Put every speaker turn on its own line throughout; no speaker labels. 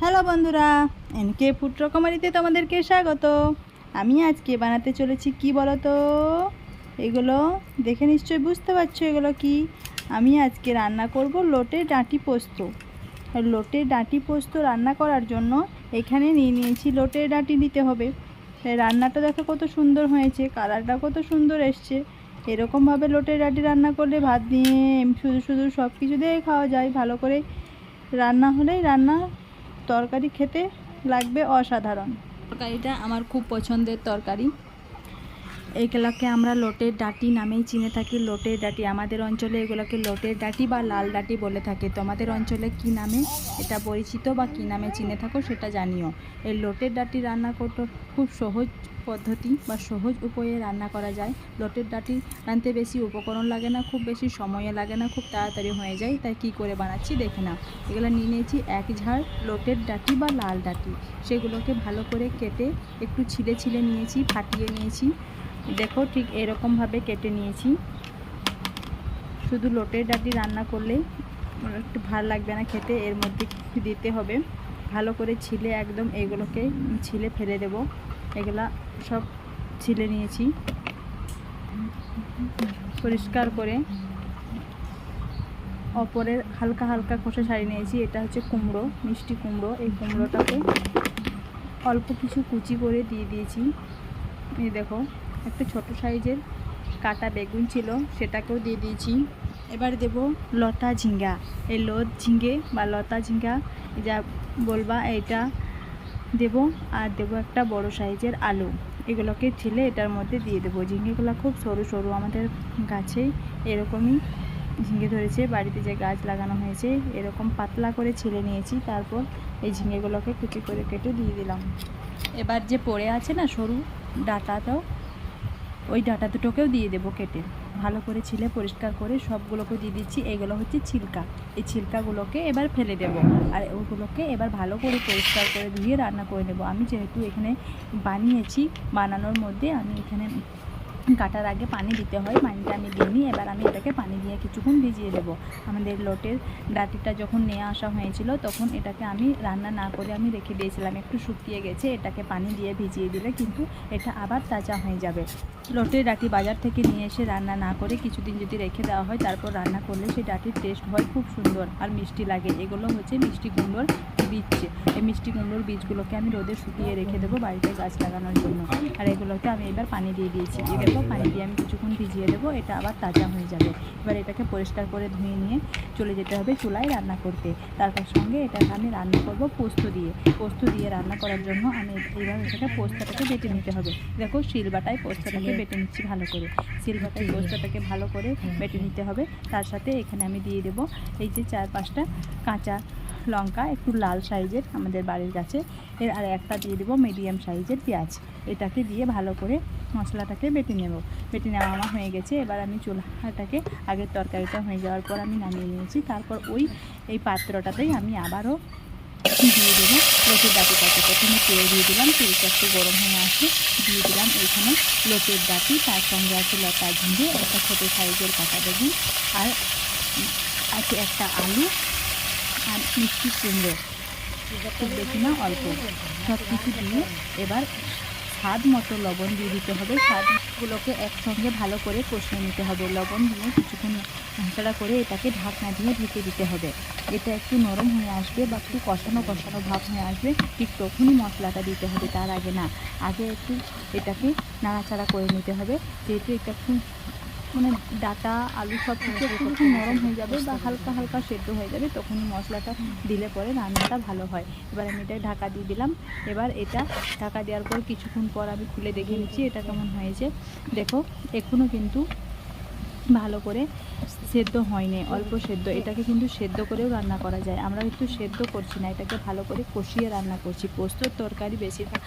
Hello বন্ধুরা, NK food রকমারিতে তোমাদেরকে স্বাগত। আমি আজকে বানাতে চলেছি কি বলো তো এগুলো দেখে নিশ্চয়ই বুঝতে পারছ এগুলো কি? আমি আজকে রান্না করব লোটে ডাঁটি পোস্ত। লোটে ডাঁটি পোস্ত রান্না করার জন্য এখানে নিয়ে নিয়েছি লোটে ডাঁটি দিতে হবে। রান্নাটা দেখো কত সুন্দর হয়েছে, কালারটা কত সুন্দর এসছে। এরকমভাবে লোটে ডাঁটি রান্না করলে ভাত দিয়ে, শুধু শুধু সব কিছু দিয়ে খাওয়া যায়। ভালো করে রান্না হলেই রান্না তরকারি খেতে লাগবে অসাধারণ। তরকারিটা আমার খুব পছন্দের তরকারি। এগুলোকে আমরা লোটের ডাঁটি নামেই চিনে থাকি। লোটের ডাটি আমাদের অঞ্চলে এগুলোকে লোটের ডাটি বা লাল ডাটি বলে থাকে। তোমাদের অঞ্চলে কি নামে এটা পরিচিত বা কি নামে চিনে থাকো সেটা জানিও। এই লোটের ডাটি রান্না করতে খুব সহজ পদ্ধতি বা সহজ উপায়ে রান্না করা যায়। লোটের ডাটি রাঁধতে বেশি উপকরণ লাগে না, খুব বেশি সময় লাগে না, খুব তাড়াতাড়ি হয়ে যায়। তাই কি করে বানাচ্ছি দেখে না এগুলো নিয়ে নিয়েছি এক ঝাড় লোটের ডাটি বা লাল ডাটি। সেগুলোকে ভালো করে কেটে একটু ছিলে ছিলে নিয়েছি, ফাটিয়ে নিয়েছি। দেখো ঠিক এরকমভাবে কেটে নিয়েছি। শুধু লোটের ডাটি রান্না করলেই একটু ভালো লাগবে না খেতে, এর মধ্যে দিতে হবে। ভালো করে ছিলে একদম এগুলোকে ছিলে ফেলে দেব। এগুলা সব ছিলে নিয়েছি। পরিষ্কার করে অপরের হালকা হালকা খোসা ছাড়িয়ে নিয়েছি। এটা হচ্ছে কুমড়ো, মিষ্টি কুমড়ো। এই কুমড়োটাকে অল্প কিছু কুচি করে দিয়ে দিয়েছি। এই দেখো একটা ছোট সাইজের কাটা বেগুন ছিল, সেটাকেও দিয়ে দিয়েছি। এবার দেব লতা ঝিঙ্গা। এই লত ঝিঙ্গে বা লতা ঝিঙ্গা যা বলবা এটা দেব, আর দেব একটা বড় সাইজের আলু। এগুলোকে ছিলে এটার মধ্যে দিয়ে দেবো। ঝিঙ্গেগুলো খুব সরু সরু, আমাদের গাছেই এরকমই ঝিঙে ধরেছে, বাড়িতে যে গাছ লাগানো হয়েছে, এরকম পাতলা করে ছিলে নিয়েছি, তারপর এই ঝিঙেগুলোকে কুচি করে কেটে দিয়ে দিলাম। এবার যে পড়ে আছে না সরু ডাটাটাও ওই ডাটা দুটোকেও দিয়ে দেবো কেটে। ভালো করে ছিলে, পরিষ্কার করে সবগুলোকে দিয়ে দিচ্ছি। এগুলো হচ্ছে ছিলকা। এই ছিলকাগুলোকে এবার ফেলে দেব। আর ওগুলোকে এবার ভালো করে পরিষ্কার করে ধুয়ে রান্না করে নেব। আমি যেহেতু এখানে বানিয়েছি, বানানোর মধ্যে আমি এখানে কাটার আগে পানি দিতে হয়, পানিটা আমি দিইনি এবার আমি এটাকে পানি দিয়ে কিছুক্ষণ ভিজিয়ে দেবো। আমাদের লোটের ডাটিটা যখন নিয়ে আসা হয়েছিল, তখন এটাকে আমি রান্না না করে আমি রেখে দিয়েছিলাম। একটু শুকিয়ে গেছে, এটাকে পানি দিয়ে ভিজিয়ে দিলে কিন্তু এটা আবার তাজা হয়ে যাবে। লোটের ডাটি বাজার থেকে নিয়ে এসে রান্না না করে কিছুদিন যদি রেখে দেওয়া হয়, তারপর রান্না করলে সেই ডাটির টেস্ট হয় খুব সুন্দর আর মিষ্টি লাগে। এগুলো হচ্ছে মিষ্টি কুমড়োর বীজ। এই মিষ্টি কুমড়োর বীজগুলোকে আমি রোদে শুকিয়ে রেখে দেবো বাড়িতে গাছ লাগানোর জন্য। আর এগুলোকে আমি এবার পানি দিয়ে দিয়েছি। দিয়ে দেবো পানি দিয়ে আমি কিছুক্ষণ ভিজিয়ে দেবো এটা আবার তাজা হয়ে যাবে। এবার এটাকে পরিষ্কার করে ধুয়ে নিয়ে চলে যেতে হবে চুলায় রান্না করতে। তারপর সঙ্গে এটাকে আমি রান্না করব পোস্ত দিয়ে। পোস্ত দিয়ে রান্না করার জন্য আমি এইবার এটাকে পোস্তটাকে বেটে নিতে হবে। দেখো শিলবাটায় পোস্তটাকে বেটে নিচ্ছি ভালো করে। শিলবাটায় পোস্তটাকে ভালো করে বেটে নিতে হবে। তার সাথে এখানে আমি দিয়ে দেবো এই যে চার পাঁচটা কাঁচা লঙ্কা, একটু লাল সাইজের আমাদের বাড়ির কাছে। এর আর একটা দিয়ে দেবো মিডিয়াম সাইজের পেঁয়াজ। এটাকে দিয়ে ভালো করে মশলাটাকে বেটে নেব। বেটে নেওয়া আমার হয়ে গেছে। এবার আমি চুলাটাকে আগের তরকারিটা হয়ে যাওয়ার পর আমি নামিয়ে নিয়েছি। তারপর ওই, এই পাত্রটাতেই আমি আবারও দিয়ে দেবো লোকের ডাটিটাকে প্রথমে তেল দিয়ে দিলাম। তেলটা একটু গরম হয়ে আসে দিয়ে দিলাম এইখানে লোকের ডাটি, তার সঙ্গে আছে লতা ঝিঙে একটা ছোটো সাইজের কাঁটা বেগুন আর আছে একটা আলু আর মিষ্টি কুমড়ো খুব বেশি না, অল্প। সব কিছু দিয়ে এবার স্বাদ মতো লবণ দিয়ে দিতে হবে। স্বাদগুলোকে একসঙ্গে ভালো করে কষিয়ে নিতে হবে। লবণ দিয়ে কিছুক্ষণ নাড়াচাড়া করে এটাকে ঢাকনা দিয়ে ঢেকে দিতে হবে। এটা একটু নরম হয়ে আসবে বা একটু কষানো কষানো ভাব হয়ে আসবে, ঠিক তখনই মশলাটা দিতে হবে, তার আগে না। আগে একটু এটাকে নাড়াচাড়া করে নিতে হবে। যেহেতু এটা একটু মানে ডাটা আলু সব কিছু একটু যখন নরম হয়ে যাবে বা হালকা হালকা সেদ্ধ হয়ে যাবে তখনই মশলাটা দিলে পরে রান্নাটা ভালো হয়। এবার আমি এটা ঢাকা দিয়ে দিলাম। এবার এটা ঢাকা দেওয়ার পর কিছুক্ষণ পর আমি খুলে দেখে নিচ্ছি এটা কেমন হয়েছে। দেখো এখনও কিন্তু ভালো করে সেদ্ধ হয়নি, অল্প সেদ্ধ। এটাকে কিন্তু সেদ্ধ করেও রান্না করা যায়। আমরা একটু সেদ্ধ করছি না, এটাকে ভালো করে কষিয়ে রান্না করছি। পোস্তর তরকারি বেশিরভাগ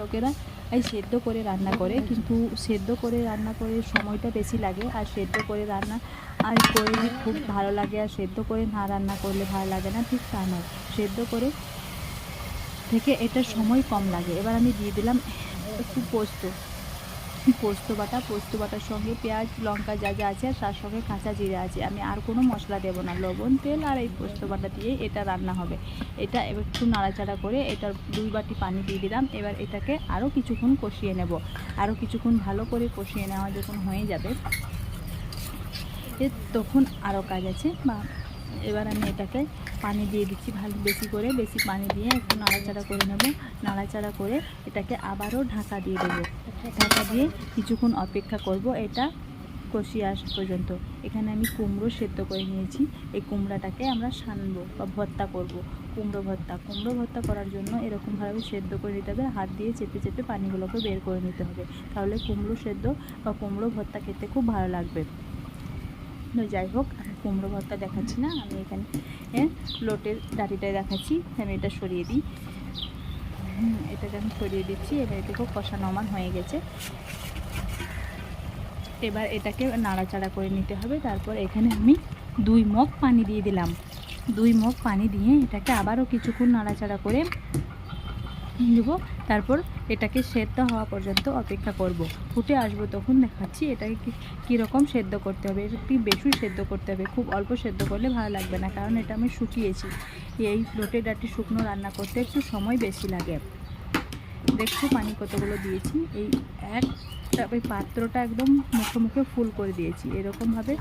লোকেরা এই সেদ্ধ করে রান্না করে, কিন্তু সেদ্ধ করে রান্না করে সময়টা বেশি লাগে, আর সেদ্ধ করে রান্না আর করে খুব ভালো লাগে, আর সেদ্ধ করে না রান্না করলে ভালো লাগে না, ঠিক তা নয়। সেদ্ধ করে থেকে এটা সময় কম লাগে। এবার আমি দিয়ে দিলাম একটু পোস্ত। পোস্ত বাটা, পোস্ত বাটার সঙ্গে পেঁয়াজ, লঙ্কা যা যা আছে আর তার সঙ্গে কাঁচা জিরে আছে। আমি আর কোনো মশলা দেবো না, লবণ, তেল আর এই পোস্ত বাটা দিয়ে এটা রান্না হবে। এটা একটু নাড়াচাড়া করে এটার দুই বাটি পানি দিয়ে দিলাম। এবার এটাকে আরও কিছুক্ষণ কষিয়ে নেব। আরও কিছুক্ষণ ভালো করে কষিয়ে নেওয়া যখন হয়ে যাবে তখন আরও কাজ আছে। বা এবার আমি এটাকে পানি দিয়ে দিচ্ছি ভালো, বেশি করে, বেশি পানি দিয়ে একটু নাড়াচাড়া করে নেব। নাড়াচাড়া করে এটাকে আবারও ঢাকা দিয়ে দেবো। ঢাকা দিয়ে কিছুক্ষণ অপেক্ষা করব, এটা কষিয়ে আসা পর্যন্ত। এখানে আমি কুমড়ো সেদ্ধ করে নিয়েছি। এই কুমড়াটাকে আমরা সানবো বা ভর্তা করব। কুমড়ো ভর্তা। কুমড়ো ভর্তা করার জন্য এরকমভাবে সেদ্ধ করে নিতে হবে। হাত দিয়ে চেপে চেপে পানিগুলোকে বের করে নিতে হবে। তাহলে কুমড়ো সেদ্ধ বা কুমড়ো ভর্তা খেতে খুব ভালো লাগবে। যাই হোক আমি কুমড়ো ভর্তা দেখাচ্ছি না আমি এখানে এ, লোটের ডাঁটিটাই দেখাচ্ছি আমি এটা সরিয়ে দিই। এটাকে আমি সরিয়ে দিচ্ছি এবার খুব কষানো আমার হয়ে গেছে। এবার এটাকে নাড়াচাড়া করে নিতে হবে তারপর এখানে আমি দুই মগ পানি দিয়ে দিলাম। দুই মগ পানি দিয়ে এটাকে আবারও কিছুক্ষণ নাড়াচাড়া করে দেব। তারপর এটাকে সেদ্ধ হওয়া পর্যন্ত অপেক্ষা করব। ফুটে আসব তখন দেখাচ্ছি এটাকে কীরকম সেদ্ধ করতে হবে। একটু বেশি সেদ্ধ করতে হবে। খুব অল্প সেদ্ধ করলে ভালো লাগবে না, কারণ এটা আমি শুকিয়েছি। এই লোটে ডাটি শুকনো রান্না করতে একটু সময় বেশি লাগে। দেখছ পানি কতগুলো দিয়েছি? এই একটা, ওই পাত্রটা একদম মুখে মুখে ফুল করে দিয়েছি। এরকমভাবে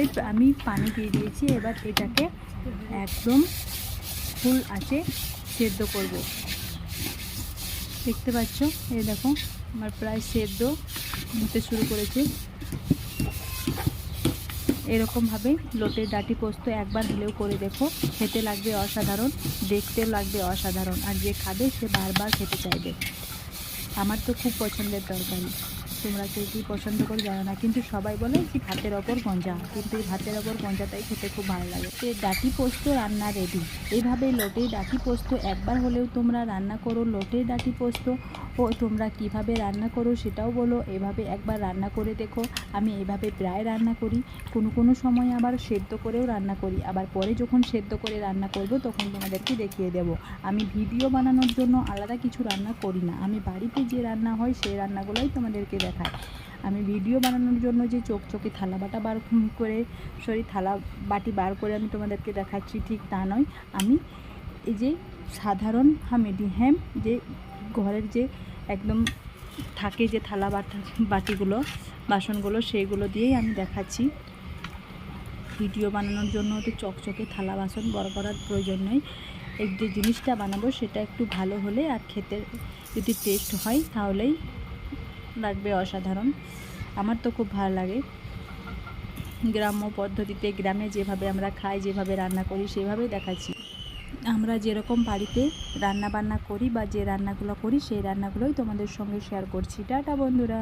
এই আমি পানি দিয়ে দিয়েছি। এবার এটাকে একদম ফুল আছে সেদ্ধ করব। দেখতে পাচ্ছ? এই দেখো, আমার প্রায় সেদ্ধ নিতে শুরু করেছে। এরকমভাবে লোটের ডাটি পোস্ত একবার হলেও করে দেখো। খেতে লাগবে অসাধারণ, দেখতেও লাগবে অসাধারণ। আর যে খাবে, সে বারবার খেতে চাইবে। আমার তো খুব পছন্দের তরকারি। তোমরা কেউ কি পছন্দ করে জানো না, কিন্তু সবাই বলে যে ভাতের ওপর গঞ্জা। কিন্তু এই ভাতের ওপর গঞ্জাটাই খেতে খুব ভালো লাগে। এই ডাটি পোস্ত রান্না রেডি এইভাবে লোটে ডাটি পোস্ত একবার হলেও তোমরা রান্না করো, লোটে ডাটি পোস্ত ও তোমরা কীভাবে রান্না করো সেটাও বলো, এভাবে একবার রান্না করে দেখো। আমি এভাবে প্রায় রান্না করি, কোনো কোনো সময় আবার সেদ্ধ করেও রান্না করি। আবার পরে যখন সেদ্ধ করে রান্না করব, তখন তোমাদেরকে দেখিয়ে দেব। আমি ভিডিও বানানোর জন্য আলাদা কিছু রান্না করি না। আমি বাড়িতে যে রান্না হয়, সেই রান্নাগুলোই তোমাদেরকে দেখাই আমি ভিডিও বানানোর জন্য যে চোখ চোখে থালা বাটা বার করে সরি থালা বাটি বার করে আমি তোমাদেরকে দেখাচ্ছি, ঠিক তা নয়। আমি এই যে সাধারণ হামেডি হ্যাম যে ঘরের যে একদম থাকে যে থালা বাটা বাটিগুলো, বাসনগুলো, সেইগুলো দিয়েই আমি দেখাচ্ছি। ভিডিও বানানোর জন্য তো চকচকে থালা বাসন বড় করার প্রয়োজন নেই এই যে জিনিসটা বানাবো, সেটা একটু ভালো হলে আর খেতে যদি টেস্ট হয়, তাহলেই লাগবে অসাধারণ। আমার তো খুব ভালো লাগে। গ্রাম্য পদ্ধতিতে গ্রামে যেভাবে আমরা খাই, যেভাবে রান্না করি, সেভাবেই দেখাচ্ছি। আমরা যেরকম বাড়িতে রান্না বান্না করি বা যে রান্নাগুলো করি, সেই রান্নাগুলোই তোমাদের সঙ্গে শেয়ার করছি। টাটা বন্ধুরা।